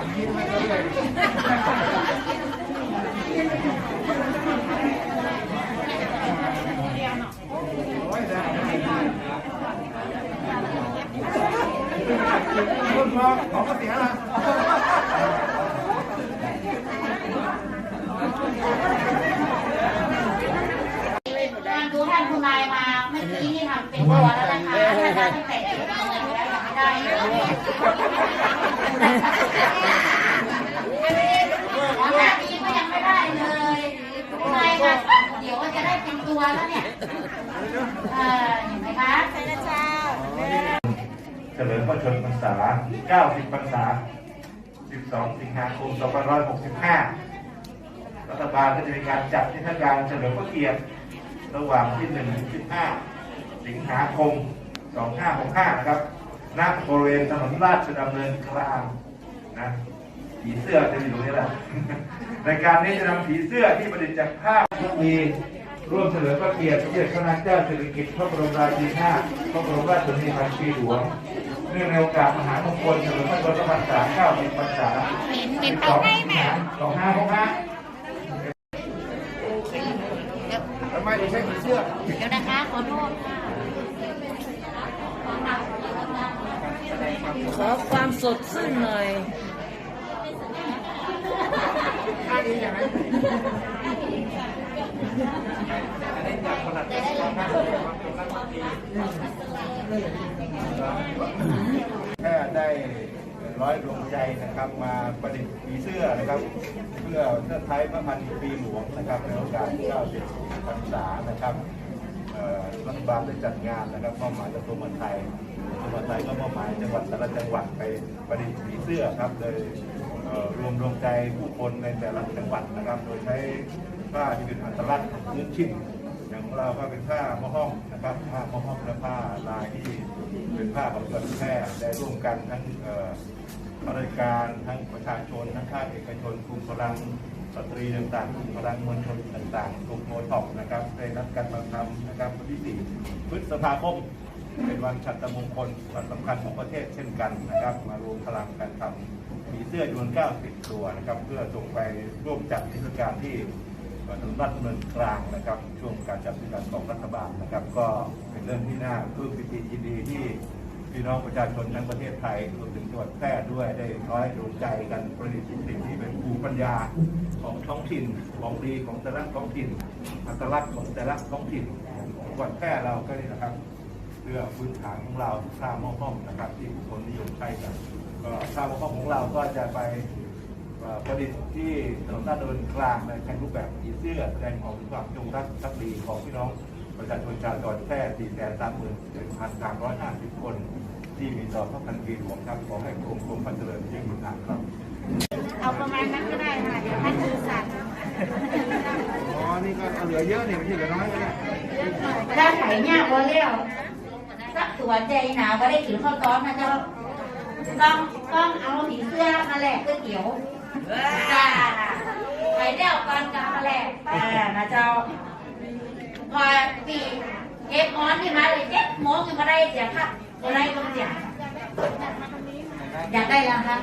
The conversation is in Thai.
คุณพอของก็เสียละท่านดูท่านคุณนายมาเมื่อกี้ที่ทำเป็นตัวแล้วนะคะถ้าท่านไม่แต่งเงินแล้ ตัวแล้วเนี่ยเออเห็นไหมคะเฉลิมพระชนมพรรษา 90 พรรษา 12 สิงหาคม 2565 รัฐบาลก็จะมีการจัดเทศกาลเฉลิมพระเกียรติ ระหว่างที่ 1 ถึง 15 สิงหาคม 2565 นะครับ ณบริเวณถนนราชดำเนินกลางนะผีเสื้อจะอยู่ตรงนี้แหละในการนี้จะนำผีเสื้อที่ประดิษฐ์จากผ้าทุกปีร่วมเฉลิมพระเกียรติพระเกียรติพระนางเจ้าสิริกิติ์พระบรมราชินีนาถพระบรมราชชนนีพันปีหลวงเนื่องในโอกาสมหามงคลเฉลิมพระชนมพรรษา90พรรษา12สิงหา2565ทำไมถึงใช้ผีเสื้อ เดี๋ยวนะคะขอโทษค่ะ ขอความสดชื่นหน่อยแพทย์ได้ร้อยดวงใจนะครับมาประดิษฐ์ผีเสื้อนะครับ เพื่อเทิดไทยพระพันปีหลวงนะครับในโอกาส90พรรษานะครับ บาลได้จัดงานนะครับมอบหมายกระทรวงมหาดไทยกระทรวงมหาดไทยก็มอบหมายจังหวัดแต่ละจังหวัดไปประดิษฐ์ผีเสื้อครับโดยรวมดวงใจผู้คนในแต่ละจังหวัดนะครับ โดยใช้ผ้าที่เป็นอัตลักษณ์พื้นถิ่นอย่างของเราก็เป็นผ้ามะฮ่องนะครับผ้ามะฮ่องและผ้าลายที่เป็นผ้าของจังหวัดแพร่ได้ร่วมกันทั้งเอ่อ ข้าราชการทั้งประชาชนทั้งภาคเอกชนกลุ่มพลังสตรีต่างๆกลุ่มพลังมวลชนต่างๆกลุ่มโมท็อปนะครับได้นัดกันมาทำนะครับวันที่4พฤษภาคมเป็นวันฉัตรมงคลวันสำคัญของประเทศเช่นกันนะครับ มารวมพลังกันทำมีเสื้อจำนวน90 ตัวนะครับ เพื่อส่งไปร่วมจัดเทศกาลที่ถนนราชดำเนินกลางนะครับ ช่วงการจัดการของรัฐบาลนะครับ ก็เป็นเรื่องที่น่าปลื้มปิติยินดี น้องประชาชนทั้งประเทศไทยรวมถึงจังหวัดแพร่ด้วยได้ร้อยดวงใจกันประดิษฐ์สิ่งที่เป็นภูมิปัญญาของท้องถิ่นของดีของแต่ละท้องถิ่น อัตลักษณ์ของแต่ละท้องถิ่นของจังหวัดแพร่เราก็นี่นะครับเพื่อพื้นฐานของเราข้าวหม้อห้อมนะครับที่ผู้คนนิยมใช้กันก็ข้าวหม้อห้อมของเราก็จะไปประดิษฐ์ที่ถนนด้านเดินกลางในแข่งรูปแบบผีเสื้อแสดงออกถึงความจงรักภักดีของพี่น้องประชาชนชาวจังหวัดแพร่4แสน3หมื่น1พัน350คน ที่มีต่อพระพันปีหลวงครับขอให้กรมกรมพันเจริญยิ่งยิ่งนานครับ เอาประมาณนั้นก็ได้ค่ะเดี๋ยวท่านดูสัตว์อ๋อ นี่ก็เหลือเยอะเนี่ยไม่ใช่เหลือน้อยเลยถ้าไข่เนี่ยพอเลี้ยวสักตัวใจหนาวก็ได้กินข้าวต้มนะเจ้าต้องต้องเอาผีเสื้อมาแลกก๋วยเตี๋ยวจ้าไข่เลี้ยวก่อนจะมาแลกอ่านะเจ้าพอปีเอ็มออนที่มาเลยเจ็ดโมงยังมาได้เสียค่ะก็ ได้ก็เสียอยากได้แล้วคะ